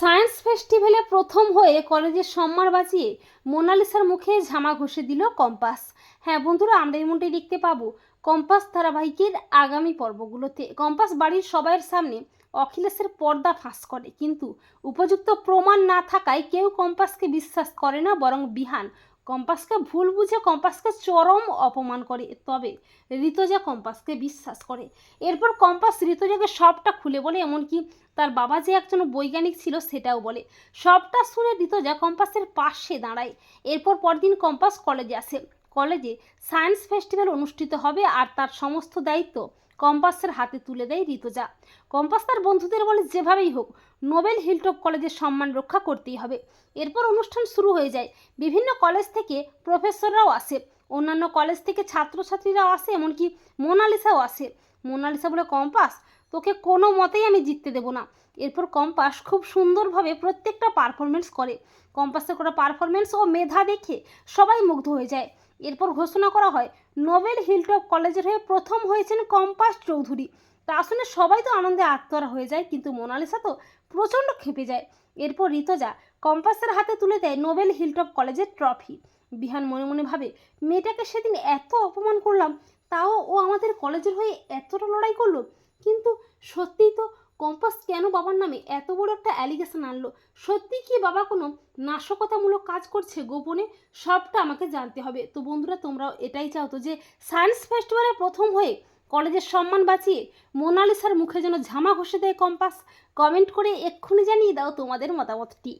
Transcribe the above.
Science ফেস্টিভ্যালে প্রথম হয়ে কলেজের সম্মান বাঁচিয়ে মোনালিসার মুখে ঝামা ঘষে দিল কম্পাস। হ্যাঁ বন্ধুরা, আমরা এমনটাই দেখতে পাবো কম্পাস ধারাবাহিকের আগামী পর্বগুলোতে। কম্পাস বাড়ির সবাইয়ের সামনে অখিলেশের পর্দা ফাঁস করে, কিন্তু উপযুক্ত প্রমাণ না থাকায় কেউ কম্পাসকে বিশ্বাস করে না, বরং বিহান কম্পাসকে ভুল বুঝে কম্পাসকে চরম অপমান করে, তবে ঋতজা কম্পাসকে বিশ্বাস করে। এরপর কম্পাস ঋতজাকে সবটা খুলে বলে, এমনকি তার বাবা যে একজন বৈজ্ঞানিক ছিল সেটাও বলে। সবটা শুনে ঋতজা কম্পাসের পাশে দাঁড়ায়। এরপর পরদিন কম্পাস কলেজে আসে। কলেজে সায়েন্স ফেস্টিভ্যাল অনুষ্ঠিত হবে আর তার সমস্ত দায়িত্ব কম্পাসের হাতে তুলে দেয় ঋতজা। কম্পাস তার বন্ধুদের বলে যেভাবেই হোক, নোবেল হিলটপ কলেজের সম্মান রক্ষা করতেই হবে। এরপর অনুষ্ঠান শুরু হয়ে যায়। বিভিন্ন কলেজ থেকে প্রফেসররাও আসে। অন্যান্য কলেজ থেকে ছাত্রছাত্রীরাও আসে, এমনকি মোনালিসাও আসে। মোনালিসা বলে, কম্পাস, তোকে কোনো মতেই আমি জিততে দেবো না। এরপর কম্পাস খুব সুন্দরভাবে প্রত্যেকটা পারফরমেন্স করে। কম্পাসের করা পারফরমেন্স ও মেধা দেখে সবাই মুগ্ধ হয়ে যায়। এরপর ঘোষণা করা হয়, নোবেল হিলটপ কলেজের হয়ে প্রথম হয়েছেন কম্পাস চৌধুরী। তা আসলে সবাই তো আনন্দে আত্মহারা হয়ে যায়, কিন্তু মোনালিসা তো প্রচণ্ড খেপে যায়। এরপর ঋতজা কম্পাসের হাতে তুলে দেয় নোবেল হিলটপ কলেজের ট্রফি। বিহান মনে মনে ভাবে, মেয়েটাকে সেদিন এত অপমান করলাম, তাও ও আমাদের কলেজের হয়ে এতটা লড়াই করল। কিন্তু সত্যিই তো কম্পাস কেন বাবার নামে এত বড় একটা অ্যালিগেশন আনলো? সত্যি কি বাবা কোনো নাশকতামূলক কাজ করছে গোপনে? সবটা আমাকে জানতে হবে। তো বন্ধুরা, তোমরাও এটাই চাও তো যে সায়েন্স ফেস্টিভ্যালে প্রথম হয়ে কলেজের সম্মান বাঁচিয়ে মোনালিসার মুখে যেন ঝামা ঘষে দেয় কম্পাস? কমেন্ট করে এক্ষুনি জানিয়ে দাও তোমাদের মতামতটি।